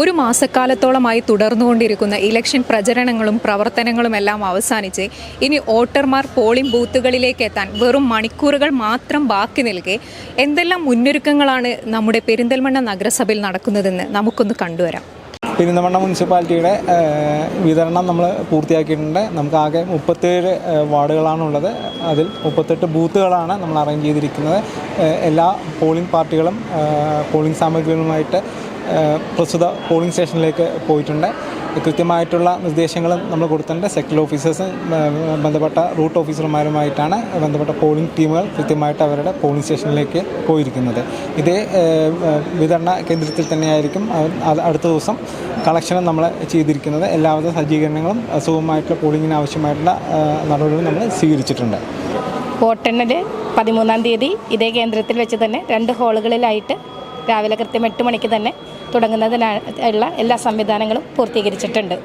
ഒരു മാസക്കാലത്തോളമായി തുടർന്നുകൊണ്ടിരിക്കുന്ന ഇലക്ഷൻ പ്രചരണങ്ങളും പ്രവർത്തനങ്ങളും എല്ലാം അവസാനിച്ച് ഇനി വോട്ടർമാർ പോളിംഗ് ബൂത്തുകളിലേക്ക് എത്താൻ വെറും മണിക്കൂറുകൾ മാത്രം ബാക്കി നിൽക്കെ എന്തെല്ലാം മുന്നൊരുക്കങ്ങളാണ് നമ്മുടെ പെരിന്തൽമണ്ണ നഗരസഭയിൽ നടക്കുന്നതെന്ന് നമുക്കൊന്ന് കണ്ടുവരാം. പെരിന്തമണ്ണ മുനിസിപ്പാലിറ്റിയുടെ വിതരണം നമ്മൾ പൂർത്തിയാക്കിയിട്ടുണ്ട്. നമുക്ക് ആകെ മുപ്പത്തേഴ് വാർഡുകളാണുള്ളത്. അതിൽ മുപ്പത്തെട്ട് ബൂത്തുകളാണ് നമ്മൾ അറേഞ്ച് ചെയ്തിരിക്കുന്നത്. എല്ലാ പോളിംഗ് പാർട്ടികളും പോളിംഗ് സാമഗ്രികളുമായിട്ട് പ്രസ്തുത പോളിംഗ് സ്റ്റേഷനിലേക്ക് പോയിട്ടുണ്ട്. കൃത്യമായിട്ടുള്ള നിർദ്ദേശങ്ങളും നമ്മൾ കൊടുത്തിട്ടുണ്ട്. സെക്ടർ ഓഫീസേഴ്സ് ബന്ധപ്പെട്ട റൂട്ട് ഓഫീസർമാരുമായിട്ടാണ് ബന്ധപ്പെട്ട പോളിംഗ് ടീമുകൾ കൃത്യമായിട്ട് അവരുടെ പോളിംഗ് സ്റ്റേഷനിലേക്ക് പോയിരിക്കുന്നത്. ഇതേ വിതരണ കേന്ദ്രത്തിൽ തന്നെയായിരിക്കും അടുത്ത ദിവസം കളക്ഷനും നമ്മൾ ചെയ്തിരിക്കുന്നത്. എല്ലാവിധ സജ്ജീകരണങ്ങളും അസുഖമായിട്ടുള്ള പോളിംഗിന് ആവശ്യമായിട്ടുള്ള നടപടികൾ നമ്മൾ സ്വീകരിച്ചിട്ടുണ്ട്. വോട്ടെണ്ണൽ പതിമൂന്നാം തീയതി ഇതേ കേന്ദ്രത്തിൽ വെച്ച് തന്നെ രണ്ട് ഹാളുകളിലായിട്ട് രാവിലെ കൃത്യം എട്ട് മണിക്ക് തന്നെ തുടങ്ങുന്നതിനുള്ള എല്ലാ സംവിധാനങ്ങളും പൂർത്തീകരിച്ചിട്ടുണ്ട്.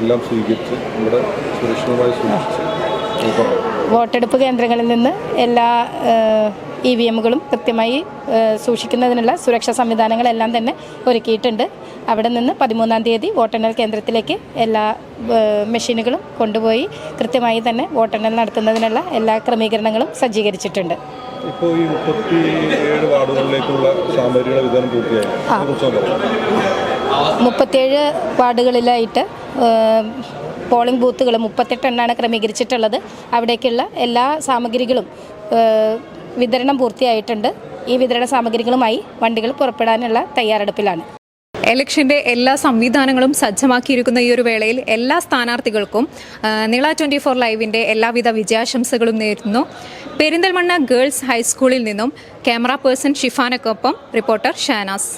എല്ലാം സ്വീകരിച്ച് ഇവിടെ സുരക്ഷിതമായി സൂക്ഷിച്ച് വോട്ടെടുപ്പ് കേന്ദ്രങ്ങളിൽ നിന്ന് എല്ലാ ഇ വി എമ്മുകളും കൃത്യമായി സൂക്ഷിക്കുന്നതിനുള്ള സുരക്ഷാ സംവിധാനങ്ങളെല്ലാം തന്നെ ഒരുക്കിയിട്ടുണ്ട്. അവിടെ നിന്ന് പതിമൂന്നാം തീയതി വോട്ടെണ്ണൽ കേന്ദ്രത്തിലേക്ക് എല്ലാ മെഷീനുകളും കൊണ്ടുപോയി കൃത്യമായി തന്നെ വോട്ടെണ്ണൽ നടത്തുന്നതിനുള്ള എല്ലാ ക്രമീകരണങ്ങളും സജ്ജീകരിച്ചിട്ടുണ്ട്. ഇപ്പോൾ ഈ മുപ്പത്തി ഏഴ് വാർഡുകളിലേക്കുള്ള സാമഗ്രികളുടെ വിതരണം പൂർത്തിയായി. മുപ്പത്തേഴ് വാർഡുകളിലായിട്ട് പോളിംഗ് ബൂത്തുകൾ മുപ്പത്തെട്ടെണ്ണാണ് ക്രമീകരിച്ചിട്ടുള്ളത്. അവിടേക്കുള്ള എല്ലാ സാമഗ്രികളും വിതരണം പൂർത്തിയായിട്ടുണ്ട്. ഈ വിതരണ സാമഗ്രികളുമായി വണ്ടികൾ പുറപ്പെടാനുള്ള തയ്യാറെടുപ്പിലാണ്. എലക്ഷന്റെ എല്ലാ സംവിധാനങ്ങളും സജ്ജമാക്കിയിരിക്കുന്ന ഈ ഒരു വേളയിൽ എല്ലാ സ്ഥാനാർത്ഥികൾക്കും നീള ട്വന്റി ഫോർ ലൈവിന്റെ എല്ലാവിധ വിജയാശംസകളും നേരുന്നു. പെരിന്തൽമണ്ണ ഗേൾസ് ഹൈസ്കൂളിൽ നിന്നും ക്യാമറ പേഴ്സൺ ഷിഫാനക്കൊപ്പം റിപ്പോർട്ടർ ഷാനാസ്.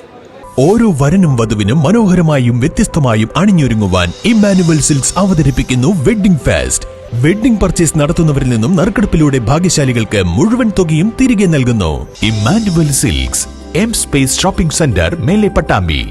ഓരോ വരനും വധുവിനും മനോഹരമായും വ്യത്യസ്തമായും അണിഞ്ഞൊരുങ്ങുവാൻ ഇമ്മാനുവൽ സിൽക്സ് അവതരിപ്പിക്കുന്നു വെഡ്ഡിംഗ് ഫാസ്റ്റ്. വെഡ്ഡിംഗ് പർച്ചേസ് നടത്തുന്നവരിൽ നിന്നും നറുക്കെടുപ്പിലൂടെ ഭാഗ്യശാലികൾക്ക് മുഴുവൻ തുകയും തിരികെ നൽകുന്നു. Emmanuel silks M space shopping centre Mele Pattambi.